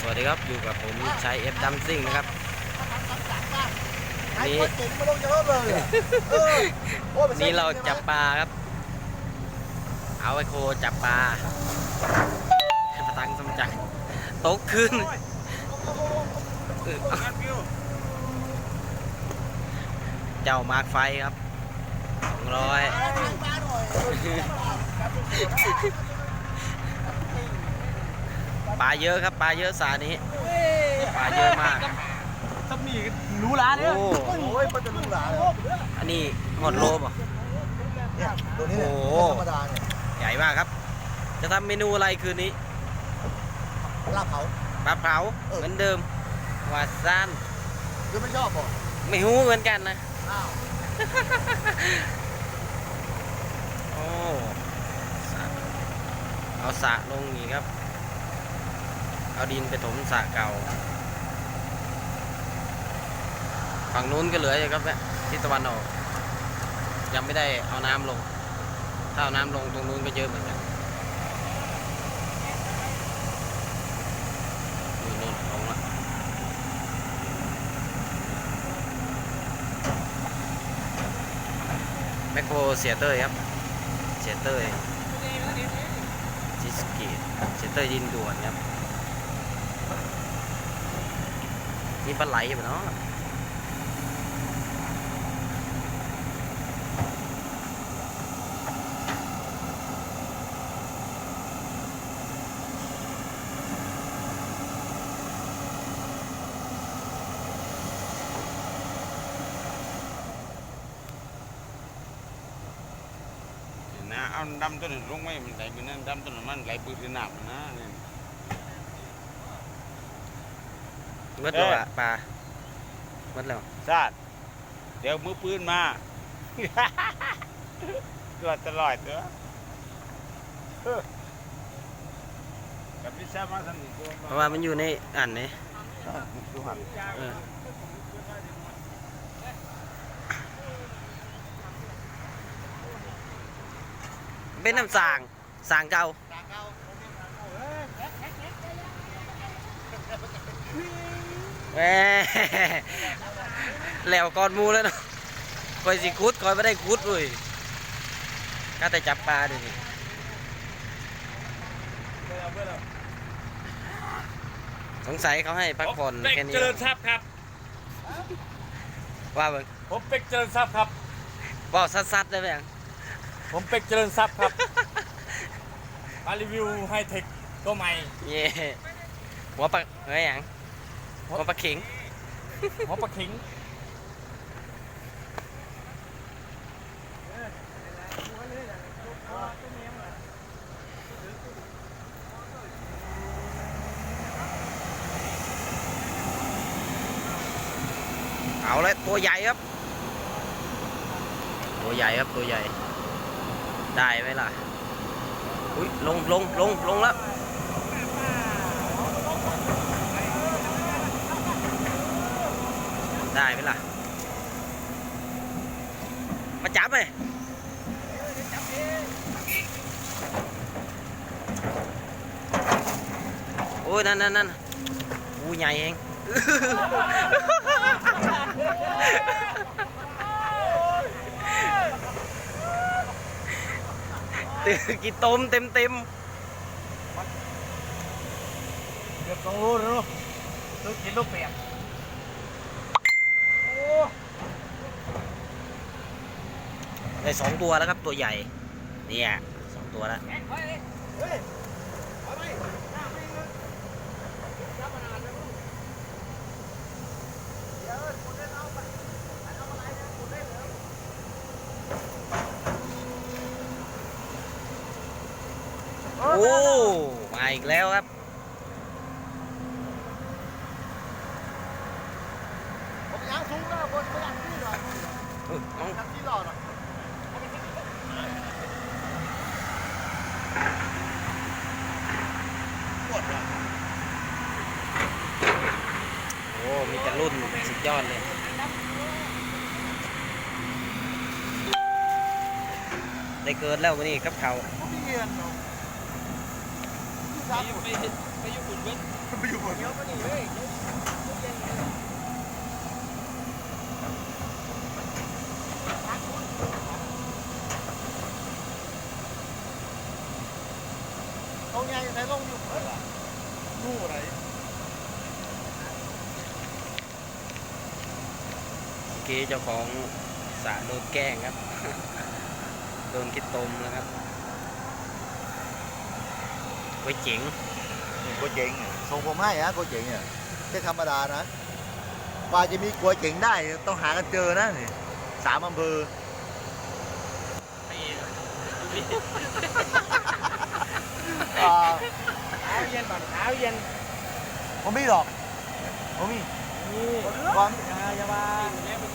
สวัสดีครับอยู่กับผมชัยเอฟดัมซิ่งนะครับไอ้คนเก่งมาลงเยอะเลยอะเออโอ้ยไปซ็นี่เราใช่ไหมจับปลาครับ เอาไอโคจับปลาพตังสมจักรตกขึ้นเออเจ้ามาร์กไฟครับสองร้อย ทางมาหน่อย ปลาเยอะครับปลาเยอะสานี้ปลาเยอะมากสมีรู้ร้านเนี่ยโอ้โอ้ยมันจะลุงหลาเลยอันนี้หมดโลป่ะเนี่ยตัวนี้เนี่ยโอ้โหธรรมดาเนี่ยใหญ่มากครับ จะทำเมนูอะไรคืนนี้ลาบเผาปลาเผาเออเหมือนเดิมวาซานหรือไม่ชอบบอกไม่หูเหมือนกันนะอ้าวโอ้สระเอาสระลงนี่ครับ เอาดินไปถมสระเก่า ฝั่งนู้นก็เหลืออยู่ครับเนี่ยทิศตะวันออก ยังไม่ได้เอาน้ำลง ถ้าเอาน้ำลงตรงนู้นก็เยอะเหมือนกันอยู่นู้นลงละแมคโครเสียเต้ยครับ เสียเต้ยจิสกีเสียเต้ยดินด่วนครับ นี่ปลาไหลอยู่เนาะนะเอาดำต้นนลงไม่มันไหลไปนั่นดำต้นนมันไหลปืนหนักนะนี่ เมื่อตัวอะปลาเมื่อแล้วชาติเดี๋ยวมือปืนมา ตัวตลอดตัวเออกับพิซซ่ามาทำนี่ตัวเพราะว่ามันอยู่ในอันนี้ดูหันเออเป็นน้ำสางสางเก่าตากเอา แหมแล้วก่อนหมูแล้วเนาะคอยสิคุดคอยไม่ได้คุดเลยก็แต่จับปลาดูนี่สงสัยเขาให้พักผ่อนเป็กแค่นี้เจริญทรัพย์ครับ ว่าเบิ่งผมเป็กเจริญทรัพย์ครับบอกซัดๆได้ไหมยังผมเป็กเจริญทรัพย์ครับมารีวิวไฮเทคตัวใหม่เย่หัวปลาเฮ้ยหยัง หัวปลาเข็งหัวปลาขิงเอาเลยตัวใหญ่ครับ ตัวใหญ่ครับตัวใหญ่ ได้ไหมล่ะ อุ้ยลงลงลงลงแล้ว ได้ไหมล่ะ มาจับเลยโอ้ยนั่นนั่นนั่นอู้ใหญ่เองตื่นกี่ต้มเต็มเต็มเกือบสองโลแล้วตัวกินลูกเปียก ได้สองตัวแล้วครับตัวใหญ่เนี่ยสองตัวแล้วโอ้มาอีกแล้วครับ รุ่นสุดยอดเลยได้เกินแล้ววันนี้ครับเขาไปไปญี่ปุ่นเว้ยไปญี่ปุ่นเขาไงแต่ลง กี้เจ้าของสระโดนแกล้งครับ โดนคิดตมแล้วครับไว้ยเจ๋งนี่ก๋วยเจ๋งเนี่ยส่งผมให้ฮะก๋วยเจ๋งเนี่ยไม่ธรรมดานะกว่าจะมีก๋วยเจ๋งได้ต้องหากันเจอนะนี่สามอำเภออ่าเท้าเย็นก่อนเท้าเย็นผมมีหรอกผมมีนี่ความอย่าอย่า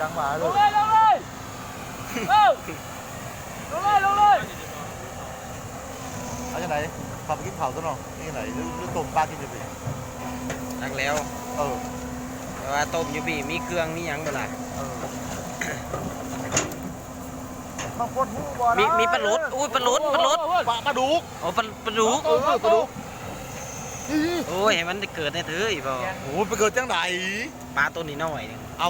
จังหวะเลลงยเลยลงเลยเอ้าลงเลยลงเลยเอาจากไหนขับไปกินเผาตัวหนอนี่ไหนหรือหรือต้มปลากินจะไปรักแล้วเออแต่ว่าต้มอยู่พี่มีเครื่องมีหยังเปล่าเออต้องกดหูบ่นะมีมีปลาลดอุ้ยปลาลดปลาลดปลาปลาดุกโอ้ปลาปลาดุกเออปลาดุกนี่ โอ้ยให้มันได้เกิดในเถอะอีบ่โอ้ยไปเกิดจังไหนปลาตัวนี้น้อยหนึงเอา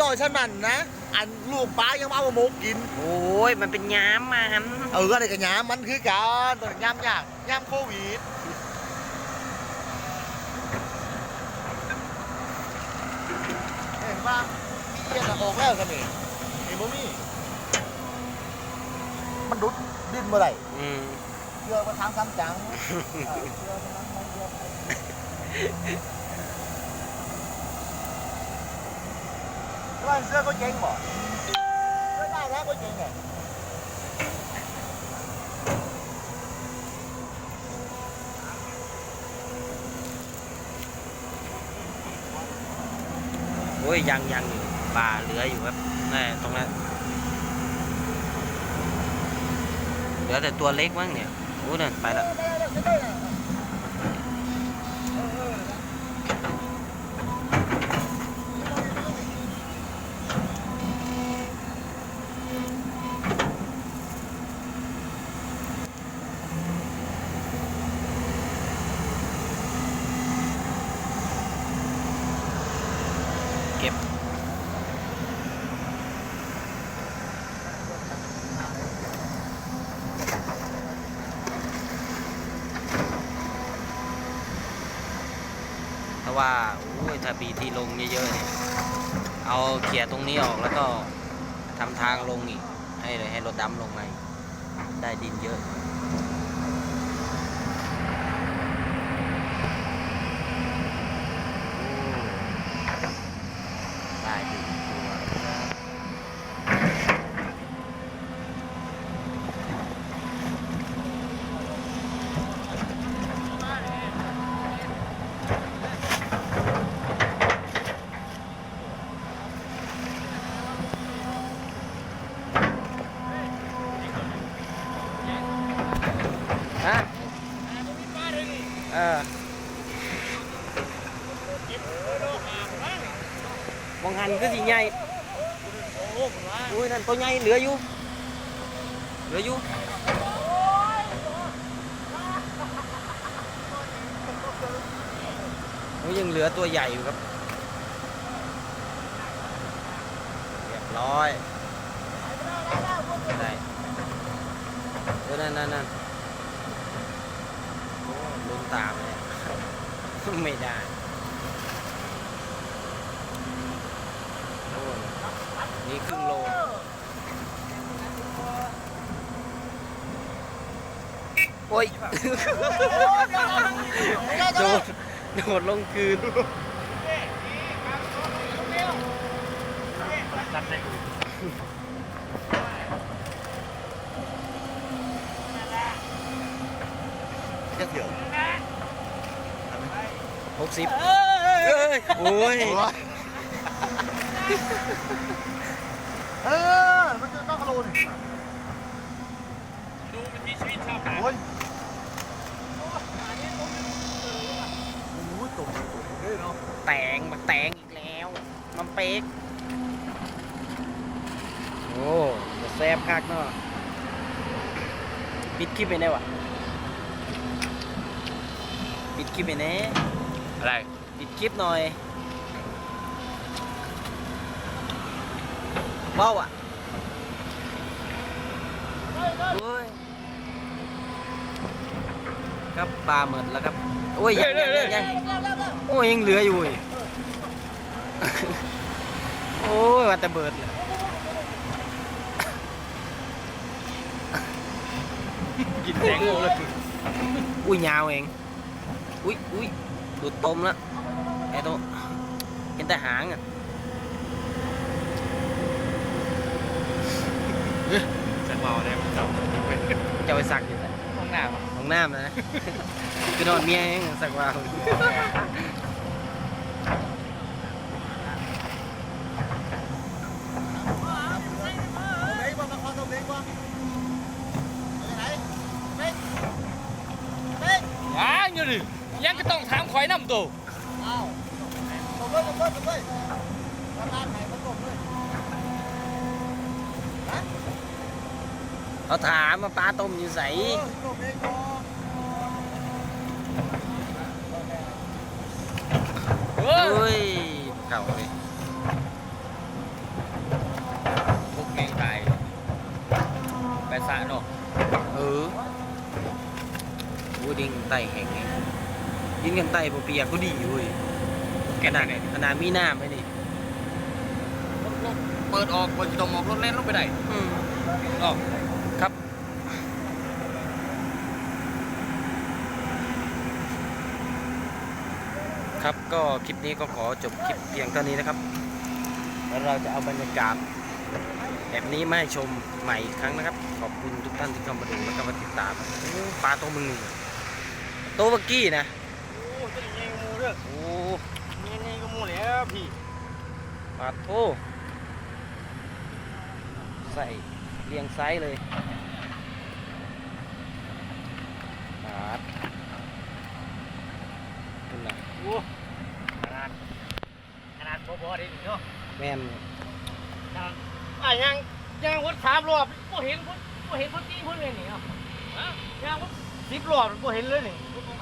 ดอยฉันนั่นนะ อันลูกปลายังมาเอามาโมกกิน โอ้ยมันเป็นย้ำมันเออก็ได้กับยามมันคือการตัวยามยากยามโควิดเห็นปะมีเอียนอะออกแล้วกันนี่เห็นบ่มีมันดุดดิ้นเมื่อไหร่อืม เชื่อมาทางซ้ำจังเออเชื่อมาทางซ้ำจัง ว่าเสื้อก็เจ๊งบ่เสื้อได้แล้วก็เจ๊งไงโอ้ยยังยังอยู่ปลาเหลืออยู่ครับนี่ตรงนั้นเหลือแต่ตัวเล็กมั้งเนี่ยโอ้ยนั่นไปละ ราะว่าถ้าปีที่ลงเยอะๆเนี่ยเอาเขี่ยตรงนี้ออกแล้วก็ทำทางลงอีก ให้เลยให้รถดำลงมาได้ดินเยอะ ได้ดินตัวแล้วฮะเออมองหันก็สิใหญ่ อุ้ยนั่นตัวใหญ่เหลืออยู่เหลืออยู่โอ้ยยังเหลือตัวใหญ่อยู่ครับเรียบร้อยได้เออนั่นนั่นนั่นโอ้ลุ้นตามเลยไม่ได้โอ้ นี่ครึ่งโลโอ้ยโดดโดดลงคืนจัดเลยแค่เดียวหกสิบเอ้ยโอ้ยโอ้ย เออ มันจะต้องกระโดดดูมันมีชีวิตชาวบ้านโอ้ยโอ้ยตกตกเฮ้ยเนาะ แตงมาแตงอีกแล้ว มันเป๊ก โอ้จะแซ่บคักเนาะปิดคลิปไปได้วะปิดคลิปไปแน่อะไร ปิดคลิปหน่อย เบ้าอะโอ้ยครับปลาหมดแล้วครับ โอ้ยยังยังยังยังโอ้ยยังเหลืออยู่อีกโอ้ยว่าแต่เบิดเลยกินแตงโมเลยอุ้ยยาวเองอุ้ยอุ้ยดูดตมแล้วไอ้ตัวเห็นแต่หางอะ สักเมาได้มันจับจะไปสักอยู่ไหนห้องน้ำของน้ำนะคือนอนเมียเองสักว่าเอาไหนบ้างนครเอาไหนบ้าอาไหนเป๊กเป๊กอ้างอยู่ดิยังก็ต้องถามข่อยน้ำตัวเอาตบเลยตบเลยตบเลยทำงานไหนก็ตบเลยฮะ เขาถามมาปลาต้มอยู่ใสเออตบเองพอเออเฮ้ยเข่าเลยพวกแกงไก่ไปสระเนาะเออวูดิ้งไตแห้งไงยินกันไตบ่เปียกก็ดีเว้ยขนาดขนาดมีน้ำไหมนี่เปิดออกคนจะต้องออกรถเล่นลงไปได้อืมออก ครับครับก็คลิปนี้ก็ขอจบคลิปเพียงเท่านี้นะครับ แล้วเราจะเอาบรรยากาศแบบนี้มาให้ชมใหม่อีกครั้งนะครับ ขอบคุณทุกท่านที่เข้ามาดูแล้วก็มาติดตามโอ้ปลาตัวมึงนี่โตวเมื่อกี้นะโอ้จะยิงงูเด้อโอ้ยิงไงก็งูแล้วพี่ปลาโทใส่เรียงไซส์เลยปลาดนี่นะ โอ้ขนาดขนาดบ่ๆได้นี่เนาะแม่นอะยังยังวัดสามรอบบ่เห็นคนบ่เห็นคนตีคนเลยนี่เนาะฮะยังวัดสิบรอบบ่เห็นเลยนี่รถหมา